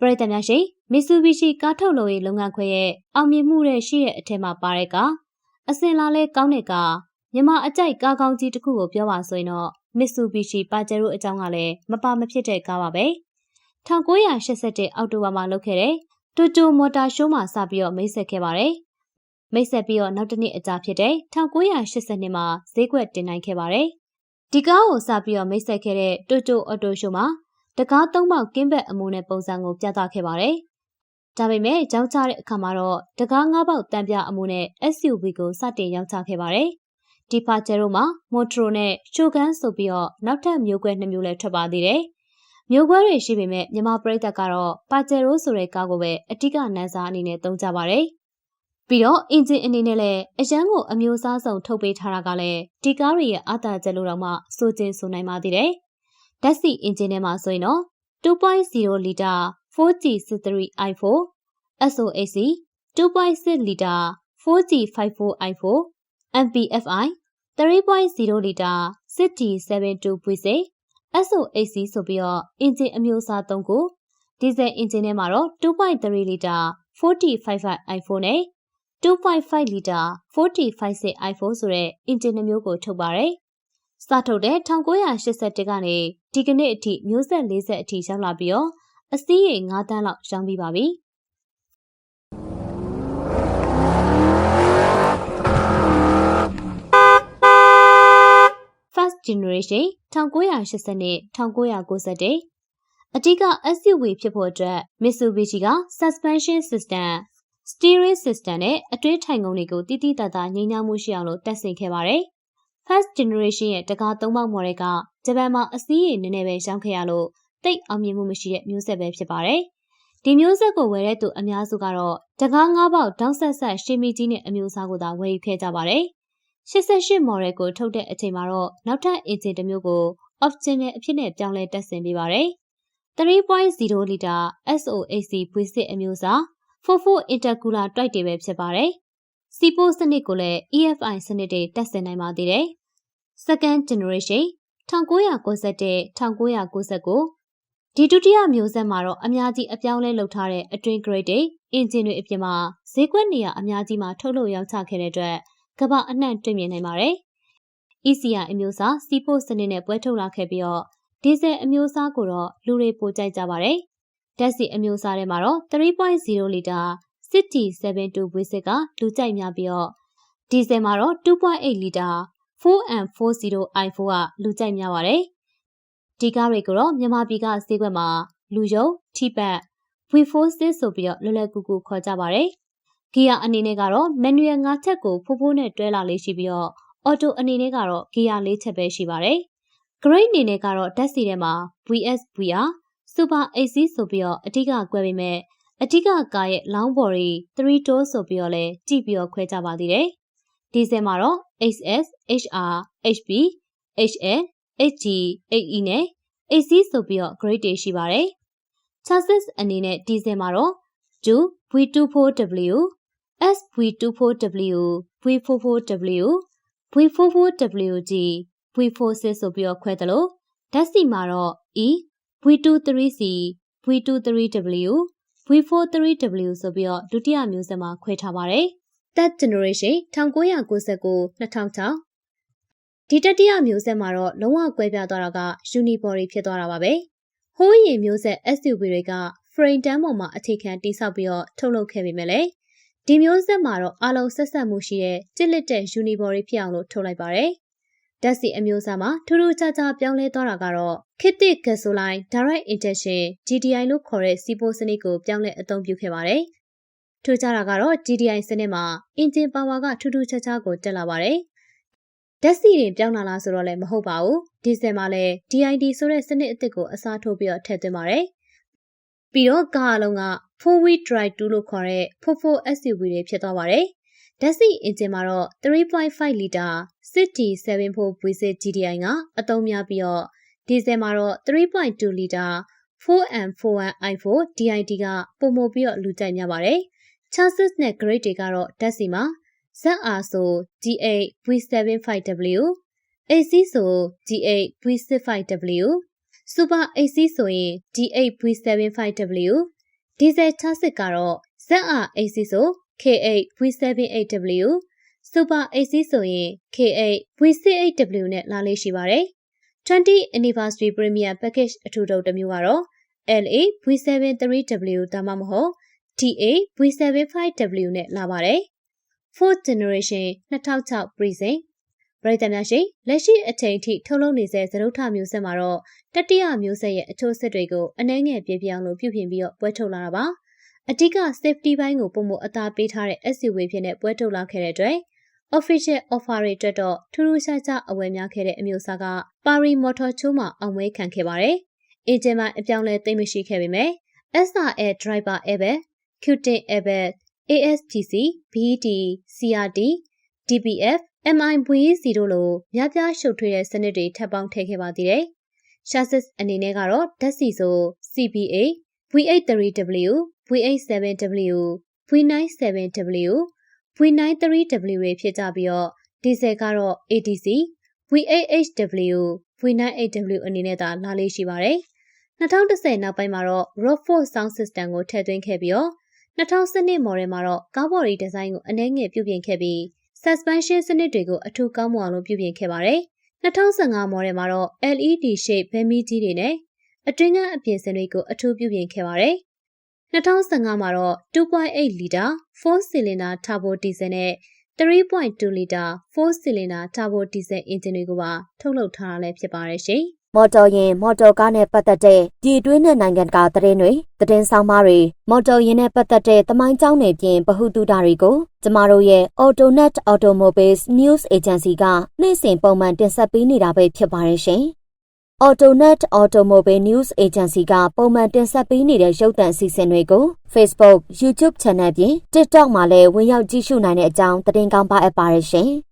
ပရိသတ်များရှင်မစ်ဆူဘီရှီကားထုတ်လုပ်ရေးလုပ်ငန်းခွဲရဲ့အောင်မြင်မှုတွေရှိတဲ့အထက်မှာပါတဲ့ကအစင်လာလဲကောင်းတဲ့ကမြန်မာအကြိုက်ကားကောင်းကြီးတစ်ခုကိုပြောပါဆိုရင်တော့မစ်ဆူဘီရှီပါဂျေရိုအကြောင်းကလည်းမပါမဖြစ်တဲ့ကားပါပဲ1981အောက်တိုဘာမှာလုပ်ခဲ့တဲ့တိုတိုမော်တာရှိုးမှာစပြီးတော့မိတ်ဆက်ခဲ့ပါတယ်မိတ်ဆက်ပြီးတော့နောက်တစ်နှစ်အကြာဖြစ်တဲ့1982မှာဈေးကွက်တင်နိုင်ခဲ့ပါတယ်ဒီကားကိုစပြီးတော့မိတ်ဆက်ခဲ့တဲ့တိုတိုအော်တိုရှိုးမှာ တကားသုံးပေါက်ကင်းဘက်အမိုးနဲ့ပုံစံကိုပြသခဲ့ပါတယ်။ဒါပေမဲ့ကြောင်းချတဲ့အခါမှာတော့တကား၅ပေါက်တန်ပြအမိုးနဲ့ SUV ကိုစတင်ရောင်းချခဲ့ပါတယ်။ဒီဖာဂျယ်ရိုမှာမိုထရိုနဲ့ရှိုကန်ဆိုပြီးတော့နောက်ထပ်မျိုးကွဲနှစ်မျိုးလည်းထွက်ပါသေးတယ်။မျိုးကွဲတွေရှိပေမဲ့မြန်မာပရိသတ်ကတော့ပါဂျယ်ရိုဆိုတဲ့ကားကိုပဲအတိကနန်းစားအနေနဲ့သုံးကြပါတယ်။ပြီးတော့အင်ဂျင်အနေနဲ့လည်းအရန်ကိုအမျိုးအစားစုံထုတ်ပေးထားတာကလည်းဒီကားတွေရဲ့အသာချက်လို့တော့မှစိုးကျင်ဆိုနိုင်ပါသေးတယ်။ ဓာတ်ဆီအင်ဂျင်ထဲမှာဆိုရင်တော့2.0လီတာ 4G 63 i4 SOAC 2.6လီတာ 4G 54 i4 MPFI 3.0လီတာ 6G 72 V6 SOAC ဆိုပြီးတော့အင်ဂျင်အမျိုးအစား၃ခုဒီဇယ်အင်ဂျင်ထဲမှာတော့2.3လီတာ 4055 i4 နဲ့2.5လီတာ4056 i4 ဆိုတဲ့အင်ဂျင်နှမျိုးကိုထုတ်ပါတယ်စထုတ်တဲ့1981ကနေ ဒီကနေ့အထိမျိုးဆက်40အထိရောက်လာပြီးတော့အစည်းရေ9တန်းလောက်ရောင်းပြီးပါပြီ။ First Generation 1980နဲ့1991အဓိက SUV ဖြစ်ဖို့အတွက် Mitsubishi က suspension system, steering system နဲ့အတွင်းထိုင်ကုန်တွေကိုတိတိတတ်တာငြိမ်းချမ်းမှုရှိအောင်လို့တက်ဆင်ခဲ့ပါတယ်။ First Generation ရဲ့တကားသုံးပေါက်မော်ဒယ်ကဂျပန်မှာအစည်းအဝေးနည်းနည်းပဲရောင်းခဲ့ရလို့တိတ်အောင်မြင်မှုမရှိတဲ့မျိုးဆက်ပဲဖြစ်ပါတယ်။ဒီမျိုးဆက်ကိုဝယ်တဲ့သူအများစုကတော့တကား၅ပေါက်တောင်းဆက်ဆက်ရှင်းမီကြီးနဲ့အမျိုးအစားကိုသာဝယ်ယူခဲ့ကြပါတယ်။88မော်ဒယ်ကိုထုတ်တဲ့အချိန်မှာတော့နောက်ထပ်အင်ဂျင်တစ်မျိုးကို optional အဖြစ်နဲ့ပြောင်းလဲတက်ဆင်ပေးပါတယ်။3.0လီတာ SOAC V6 အမျိုးအစား44 intercooler တိုက်တွေပဲဖြစ်ပါတယ်။ စီပိုးစနစ်ကိုလည်း EFI စနစ်တွေတက်ဆင်နိုင်ပါသေးတယ်။ Second Generation 1991 1999ဒီဒုတိယမျိုးဆက်မှာတော့အများကြီးအပြောင်းလဲလုပ်ထားတဲ့အတွင်း grade တွေအင်ဂျင်တွေအပြင်မှာဈေးကွက်နေရာအများကြီးမှာထုတ်လုပ်ရောင်းချခဲ့တဲ့အတွက်ကမ္ဘာအနှံ့တွေ့မြင်နိုင်ပါတယ်။ ECI အမျိုးအစားစီပို့စနစ်နဲ့ပွဲထုတ်လာခဲ့ပြီးတော့ဒီဇယ်အမျိုးအစားကိုတော့လူတွေပိုကြိုက်ကြပါတယ်။ဓာတ်ဆီအမျိုးအစားထဲမှာတော့3.0လီတာ 6072 V6 ကလူကြိုက်များပြီးတော့ဒီဇယ်မှာတော့2.8လီတာ 4M40i4 ကလူကြိုက်များပါတယ်။ဒီကားတွေကိုတော့မြန်မာပြည်ကဈေးကွက်မှာလူယုံထိပတ် V46 ဆိုပြီးတော့လွယ်လွယ်ကူကူခေါ်ကြပါတယ်။ဂီယာအနေနဲ့ကတော့ manual ၅ချက်ကိုဖိုးဖိုးနဲ့တွဲလာလေးရှိပြီးတော့ auto အနေနဲ့ကတော့ဂီယာ၄ချက်ပဲရှိပါတယ်။ grade အနေနဲ့ကတော့ဓာတ်ဆီထဲမှာ VS VR Super AC ဆိုပြီးတော့အဓိကကွဲပေမဲ့ အဓိကကားရဲ့ long body 3 door ဆိုပြီးတော့လည်းကြည့်ပြီးတော့ခွဲကြပါသေးတယ်။ဒီဇယ်မှာတော့ HS, HR, HP, HL, HG, HE နဲ့ AC ဆိုပြီးတော့ grade တွေရှိပါတယ်။ chassis အနေနဲ့ဒီဇယ်မှာတော့2 V24W, SV24W, V44W, V44WG, V46 ဆိုပြီးတော့ခွဲသလိုဓာတ်ဆီမှာတော့ E, V23C, V23W, V43W ဆိုပြီးတော့ဒုတိယမျိုးဆက်မှာခွဲထားပါတယ်။ Third Generation 1999-2006ဒီတတိယမျိုးဆက်မှာတော့လုံးဝကွဲပြားသွားတာက Unibody ဖြစ်သွားတာပါပဲ။ဟိုးရင်မျိုးဆက် SUV တွေက frame တန်းပေါ်မှာအခြေခံတိစောက်ပြီးတော့ထုတ်လုပ်ခဲ့ပေမဲ့လေဒီမျိုးဆက်မှာတော့အလုံးဆက်ဆက်မှုရှိတဲ့ကြစ်လက်တဲ့ Unibody ဖြစ်အောင်လို့ထုတ်လိုက်ပါတယ်။ ဓာတ်ဆီအမျိုးအစားမှာထူးထူးခြားခြားပြောင်းလဲသွားတာကတော့ခေတ်သစ် gasoline direct injection GDI လို့ခေါ်တဲ့စီးပိုးစနစ်ကိုပြောင်းလဲအသုံးပြုခဲ့ပါတယ်။ထူးခြားတာကတော့ GDI စနစ်မှာအင်ဂျင်ပါဝါကထူးထူးခြားခြားကိုတက်လာပါတယ်။ဓာတ်ဆီတွေပြောင်းလာလားဆိုတော့လည်းမဟုတ်ပါဘူး။ဒီဇယ်မှာလည်း DID ဆိုတဲ့စနစ်အသစ်ကိုအစားထိုးပြီးတော့ထည့်သွင်းပါတယ်။ပြီးတော့ကားအလုံးက four wheel drive 2လို့ခေါ်တဲ့4 SUV တွေဖြစ်သွားပါတယ် ဓာတ်ဆီအင်ဂျင်မှာတော့3.5လီတာ6074 V6 GDI ကအသုံးများပြီးတော့ဒီဇယ်မှာတော့3.2လီတာ 4M41i4 DID ကပုံမပြီးတော့လူကြိုက်များပါတယ်။ chassis နဲ့ grade တွေကတော့ဓာတ်ဆီမှာ ZR ဆို G8 V75W AC ဆို G8 V65W Super AC ဆိုရင် G8 V75W ဒီဇယ်60ကတော့ ZR AC ဆို K8 V78W Super AC ဆိုရင် K8 V68W နဲ့လာလေးရှိပါတယ်။20 Anniversary Premium Package အထူးတုပ်တစ်မျိုးကတော့ LA V73W ဒါမှမဟုတ် TA V75W နဲ့လာပါတယ်။ Fourth Generation 2006 Prison ပရိသတ်များရှိလက်ရှိအချိန်ထိထုတ်လုပ်နေဆဲသရုပ်ထမျိုးဆက်မှာတော့တတိယမျိုးဆက်ရဲ့အချိုးဆက်တွေကိုအနှဲငယ်ပြပြအောင်လို့ပြုပြင်ပြီးတော့ပွဲထုတ်လာတာပါ အဓိက safety ဘိုင်းကိုပုံမအသာပေးထားတဲ့ SUV ဖြစ်နေပွဲထုတ်လာခဲ့တဲ့အတွက် official offer တွေအတွက်တော့ထူးထူးခြားခြားအဝယ်များခဲ့တဲ့အမျိုးအစားက Pari Motor ချိုးမှာအောင်ပွဲခံခဲ့ပါတယ်။အင်ဂျင်မှာအပြောင်းလဲသိမ့်မရှိခဲ့ပေမဲ့ SRL Driver Airbag, Qtin Airbag, ASTC, BD, CRT, DPF, MI-V0 လိုများပြားရှုပ်ထွေးတဲ့စနစ်တွေထပ်ပေါင်းထည့်ခဲ့ပါသေးတယ်။ chassis အနေနဲ့ကတော့ဓာတ်ဆီဆို CBA, V83W, V87W, V97W, V93W တွေဖြစ်ကြပြီးတော့ဒီဇယ်ကတော့ ATC, V8HW, V98W အနေနဲ့သာလာလေးရှိပါတယ်။2010နောက်ပိုင်းမှာတော့ Rockford Sound System ကိုထည့်သွင်းခဲ့ပြီးတော့2012 model မှာတော့ကားဘော်ဒီဒီဇိုင်းကိုအနည်းငယ်ပြုပြင်ခဲ့ပြီး suspension စနစ်တွေကိုအထူးကောင်းမွန်အောင်လုပ်ပြုပြင်ခဲ့ပါတယ်။2015 model မှာတော့ LED shape ဘဲမီကြီးတွေနဲ့အတွင်းကအပြင်စင်တွေကိုအထူးပြုပြင်ခဲ့ပါတယ်။ 2015မှာတော့2.8လီတာ4 cylinder turbo diesel နဲ့3.2လီတာ4 cylinder turbo diesel engine တွေကိုပါထုတ်လုပ်ထားတာလည်းဖြစ်ပါတယ်ရှင်။မော်တော်ယာဉ်မော်တော်ကားနဲ့ပတ်သက်တဲ့ဒီအတွင်းနဲ့နိုင်ငံတကာသတင်းတွေသတင်းဆောင်ပါတွေမော်တော်ယာဉ်နဲ့ပတ်သက်တဲ့သမိုင်းကြောင်းတွေပြင်ဗဟုသုတတွေကိုကျမတို့ရဲ့ AutoNet Automobiles News Agency ကနေ့စဉ်ပုံမှန်တင်ဆက်ပေးနေတာပဲဖြစ်ပါတယ်ရှင်။ AutoNet Automobile News Agency ကပုံမှန်တင်ဆက်ပေးနေတဲ့ရုပ်သံအစီအစဉ်တွေကို Facebook, YouTube Channel ပြင် TikTok မှာလည်းဝင်ရောက်ကြည့်ရှုနိုင်တဲ့အကြောင်းသတင်းကောင်းပါအပ်ပါရရှင်။